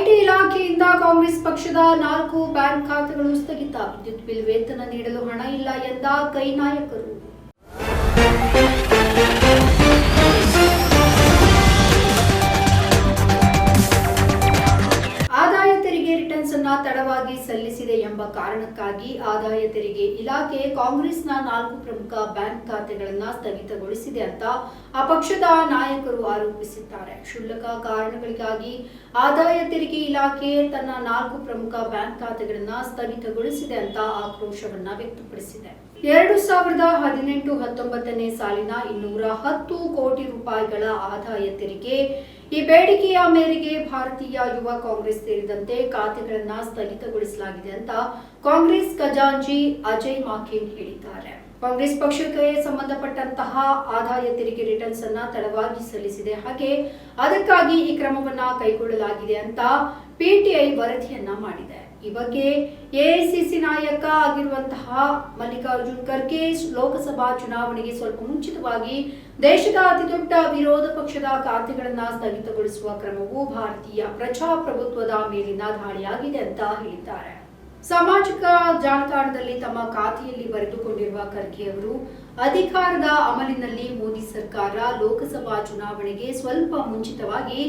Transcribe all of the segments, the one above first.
IT ಇಲಾಖೆಯಿಂದ ಕಾಂಗ್ರೆಸ್ ಪಕ್ಷದ ನಾಲ್ಕು ಬ್ಯಾಂಕ್ ಖಾತೆಗಳು ಸ್ಥಗಿತ. ವಿದ್ಯುತ್ ಬಿಲ್ ವೇತನ ನೀಡಲು ಹಣ ಇಲ್ಲ ಎಂದ ಕೈ ನಾಯಕರು. ತಡವಾಗಿ ಸಲ್ಲಿಸಿದೆ ಎಂಬ ಕಾರಣಕ್ಕಾಗಿ ಆದಾಯ ತೆರಿಗೆ ಇಲಾಖೆ ಕಾಂಗ್ರೆಸ್ನ ನಾಲ್ಕು ಪ್ರಮುಖ ಬ್ಯಾಂಕ್ ಖಾತೆಗಳನ್ನ ಸ್ಥಗಿತಗೊಳಿಸಿದೆ ಅಂತ ಆ ಪಕ್ಷದ ನಾಯಕರು ಆರೋಪಿಸಿದ್ದಾರೆ. ಕ್ಷುಲ್ಲಕ ಕಾರಣಗಳಿಗಾಗಿ ಆದಾಯ ತೆರಿಗೆ ಇಲಾಖೆ ತನ್ನ ನಾಲ್ಕು ಪ್ರಮುಖ ಬ್ಯಾಂಕ್ ಖಾತೆಗಳನ್ನ ಸ್ಥಗಿತಗೊಳಿಸಿದೆ ಅಂತ ಆಕ್ರೋಶವನ್ನ ವ್ಯಕ್ತಪಡಿಸಿದೆ. ಎರಡು ಸಾವಿರದ ಹದಿನೆಂಟು ಹತ್ತೊಂಬತ್ತನೇ ಸಾಲಿನ ಇನ್ನೂರ ಹತ್ತು ಕೋಟಿ ರೂಪಾಯಿಗಳ ಆದಾಯ ತೆರಿಗೆ ಈ ಬೇಡಿಕೆಯ ಮೇರೆಗೆ ಭಾರತೀಯ ಯುವ ಕಾಂಗ್ರೆಸ್ ಸೇರಿದಂತೆ ಖಾತೆಗಳನ್ನು ಸ್ಥಗಿತಗೊಳಿಸಲಾಗಿದೆ ಅಂತ ಕಾಂಗ್ರೆಸ್ ಖಜಾಂಚಿ ಅಜಯ್ ಮಾಕೇನ್ ಹೇಳಿದ್ದಾರೆ. ಕಾಂಗ್ರೆಸ್ ಪಕ್ಷಕ್ಕೆ ಸಂಬಂಧಪಟ್ಟಂತಹ ಆದಾಯ ತೆರಿಗೆ ರಿಟರ್ನ್ಸ್ ಅನ್ನ ತಡವಾಗಿ ಸಲ್ಲಿಸಿದೆ. ಹಾಗೆ ಅದಕ್ಕಾಗಿ ಈ ಕ್ರಮವನ್ನ ಕೈಗೊಳ್ಳಲಾಗಿದೆ ಅಂತ ಪಿಟಿಐ ವರದಿಯನ್ನ ಮಾಡಿದೆ. ಈ ಬಗ್ಗೆ ಎಐಸಿಸಿ ನಾಯಕ ಆಗಿರುವಂತಹ ಮಲ್ಲಿಕಾರ್ಜುನ್ ಖರ್ಗೆ ಲೋಕಸಭಾ ಚುನಾವಣೆಗೆ ಸ್ವಲ್ಪ ಮುಂಚಿತವಾಗಿ ದೇಶದ ಅತಿದೊಡ್ಡ ವಿರೋಧ ಪಕ್ಷದ ಖಾತೆಗಳನ್ನ ಸ್ಥಗಿತಗೊಳಿಸುವ ಕ್ರಮವು ಭಾರತೀಯ ಪ್ರಜಾಪ್ರಭುತ್ವದ ಮೇಲಿನ ದಾಳಿಯಾಗಿದೆ ಅಂತ ಹೇಳಿದ್ದಾರೆ. ಸಾಮಾಜಿಕ ಜಾಲತಾಣದಲ್ಲಿ ತಮ್ಮ ಖಾತೆಯಲ್ಲಿ ಬರೆದುಕೊಂಡಿರುವ ಖರ್ಗೆ ಅವರು, ಅಧಿಕಾರದ ಅಮಲಿನಲ್ಲಿ ಮೋದಿ ಸರ್ಕಾರ ಲೋಕಸಭಾ ಚುನಾವಣೆಗೆ ಸ್ವಲ್ಪ ಮುಂಚಿತವಾಗಿ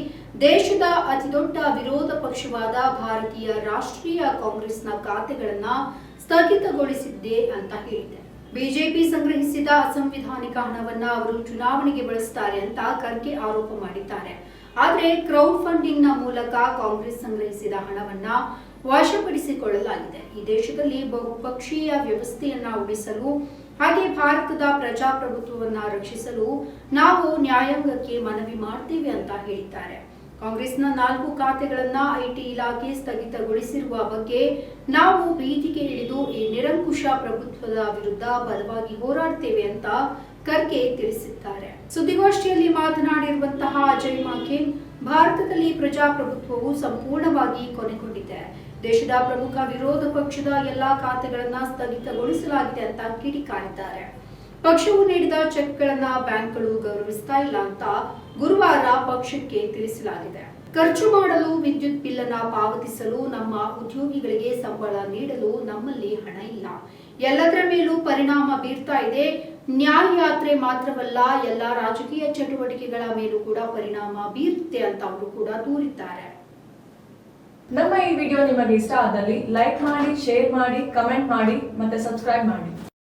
ದೇಶದ ಅತಿದೊಡ್ಡ ವಿರೋಧ ಪಕ್ಷವಾದ ಭಾರತೀಯ ರಾಷ್ಟ್ರೀಯ ಕಾಂಗ್ರೆಸ್ನ ಖಾತೆಗಳನ್ನ ಸ್ಥಗಿತಗೊಳಿಸಿದ್ದೆ ಅಂತ ಹೇಳಿದೆ. ಬಿಜೆಪಿ ಸಂಗ್ರಹಿಸಿದ ಅಸಂವಿಧಾನಿಕ ಹಣವನ್ನ ಅವರು ಚುನಾವಣೆಗೆ ಬಳಸುತ್ತಾರೆ ಅಂತ ಖರ್ಗೆ ಆರೋಪ ಮಾಡಿದ್ದಾರೆ. ಆದರೆ ಕ್ರೌಡ್ ಫಂಡಿಂಗ್ನ ಮೂಲಕ ಕಾಂಗ್ರೆಸ್ ಸಂಗ್ರಹಿಸಿದ ಹಣವನ್ನ ವಶಪಡಿಸಿಕೊಳ್ಳಲಾಗಿದೆ. ಈ ದೇಶದಲ್ಲಿ ಬಹುಪಕ್ಷೀಯ ವ್ಯವಸ್ಥೆಯನ್ನ ಉಳಿಸಲು, ಹಾಗೆ ಭಾರತದ ಪ್ರಜಾಪ್ರಭುತ್ವವನ್ನ ರಕ್ಷಿಸಲು ನಾವು ನ್ಯಾಯಾಂಗಕ್ಕೆ ಮನವಿ ಮಾಡ್ತೇವೆ ಅಂತ ಹೇಳಿದ್ದಾರೆ. ಕಾಂಗ್ರೆಸ್ನ ನಾಲ್ಕು ಖಾತೆಗಳನ್ನ ಐಟಿ ಇಲಾಖೆ ಸ್ಥಗಿತಗೊಳಿಸಿರುವ ಬಗ್ಗೆ ನಾವು ಬೀದಿಗೆ ಇಳಿದು ಈ ನಿರಂಕುಶ ಪ್ರಭುತ್ವದ ವಿರುದ್ಧ ಬಲವಾಗಿ ಹೋರಾಡ್ತೇವೆ ಅಂತ ಖರ್ಗೆ ತಿಳಿಸಿದ್ದಾರೆ. ಸುದ್ದಿಗೋಷ್ಠಿಯಲ್ಲಿ ಮಾತನಾಡಿರುವಂತಹ ಅಜಯ್ ಮಾಕೇನ್ ಭಾರತದಲ್ಲಿ ಪ್ರಜಾಪ್ರಭುತ್ವವು ಸಂಪೂರ್ಣವಾಗಿ ಕೊನೆಗೊಂಡಿದೆ. ದೇಶದ ಪ್ರಮುಖ ವಿರೋಧ ಪಕ್ಷದ ಎಲ್ಲಾ ಖಾತೆಗಳನ್ನ ಸ್ಥಗಿತಗೊಳಿಸಲಾಗಿದೆ ಅಂತ ಕಿಡಿಕಾರಿದ್ದಾರೆ. ಪಕ್ಷವು ನೀಡಿದ ಚೆಕ್ಗಳನ್ನ ಬ್ಯಾಂಕ್ಗಳು ಗೌರವಿಸ್ತಾ ಇಲ್ಲ ಅಂತ ಗುರುವಾರ ಪಕ್ಷಕ್ಕೆ ತಿಳಿಸಲಾಗಿದೆ. ಖರ್ಚು ಮಾಡಲು ವಿದ್ಯುತ್ ಬಿಲ್ ಅನ್ನ ಪಾವತಿಸಲು ನಮ್ಮ ಉದ್ಯೋಗಿಗಳಿಗೆ ಸಂಬಳ ನೀಡಲು ನಮ್ಮಲ್ಲಿ ಹಣ ಇಲ್ಲ. ಎಲ್ಲದರ ಮೇಲೂ ಪರಿಣಾಮ ಬೀರ್ತಾ ಇದೆ. ನ್ಯಾಯ ಯಾತ್ರೆ ಮಾತ್ರವಲ್ಲ, ಎಲ್ಲ ರಾಜಕೀಯ ಚಟುವಟಿಕೆಗಳ ಮೇಲೂ ಕೂಡ ಪರಿಣಾಮ ಬೀರುತ್ತೆ ಅಂತ ಅವರು ಕೂಡ ದೂರಿದ್ದಾರೆ. ನಮ್ಮ ಈ ವಿಡಿಯೋ ನಿಮಗೆ ಇಷ್ಟ ಆದಲ್ಲಿ ಲೈಕ್ ಮಾಡಿ, ಶೇರ್ ಮಾಡಿ, ಕಮೆಂಟ್ ಮಾಡಿ ಮತ್ತೆ ಸಬ್ಸ್ಕ್ರೈಬ್ ಮಾಡಿ.